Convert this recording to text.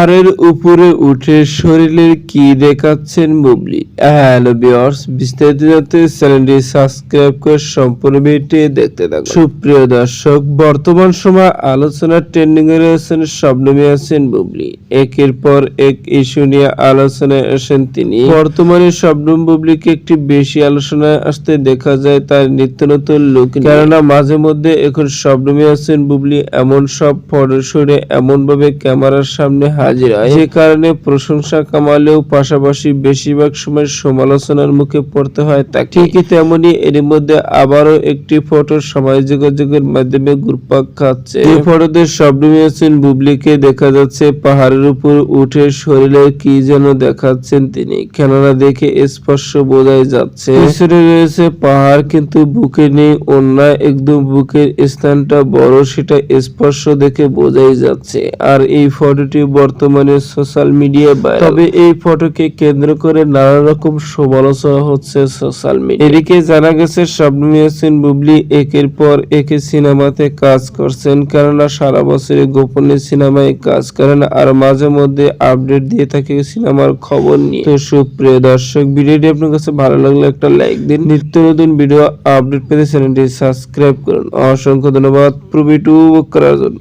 পাহাড়ের উপরে উঠে শরীরের কি দেখাচ্ছেন বুবলি? হ্যালো বিয়ার্স বিস্তারিত জানতে চ্যানেলটি সাবস্ক্রাইব করে সম্পূর্ণ ভিডিওটি দেখতে থাকুন। সুপ্রিয় দর্শক, বর্তমান সময় আলোচনার ট্রেন্ডিং এ রয়েছেন শবনমী আছেন বুবলি। একের পর এক ইস্যু নিয়ে আলোচনায় আসেন তিনি। বর্তমানে শবনম বুবলিকে একটি বেশি আলোচনায় আসতে দেখা যায় তার নিত্য নতুন লুক কেননা মাঝে মধ্যে এখন শবনমী আছেন বুবলি এমন সব ফটো শুটে এমন ভাবে ক্যামেরার সামনে হাজির হয় যে কারণে প্রশংসা কামালেও পাশাপাশি বেশিরভাগ সময় সমালোচনার মুখে পড়তে হয় তাকে। ঠিকই তেমনি এর মধ্যে আবারও একটি ফটো সমাজ যোগাযোগের মাধ্যমে ঘুরপাক খাচ্ছে। এই ফটোতে শবনমী আছেন বুবলিকে দেখা যাচ্ছে পাহাড়ের উপর উঠে শরীরে কি যেন দেখাচ্ছেন তিনি। কেননা দেখে স্পর্শ বোঝাই যাচ্ছে। পিছনে রয়েছে পাহাড় কিন্তু বুকে নেই অন্যায় একদম বুকের স্থানটা বড় সেটা স্পর্শ দেখে বোঝাই যাচ্ছে। আর এই ফটোটি বর্তমানে সোশ্যাল মিডিয়ায় তবে এই ফটোকে কেন্দ্র করে নানা রকম সমালোচনা হচ্ছে সোশ্যাল মিডিয়া এদিকে জানা গেছে শবনম ইয়াসিন বুবলি একের পর একে সিনেমাতে কাজ করছেন কেননা সারা বছরে গোপনে সিনেমায় কাজ করেন আর মাঝে মধ্যে আপডেট দিয়ে থাকে সিনেমার খবর নিয়ে। তো সুপ্রিয় দর্শক ভিডিওটি আপনার কাছে ভালো লাগলে একটা লাইক দিন। নিত্য নতুন ভিডিও আপডেট পেতে চ্যানেলটি সাবস্ক্রাইব করুন। অসংখ্য ধন্যবাদ প্রবি টু করার জন্য।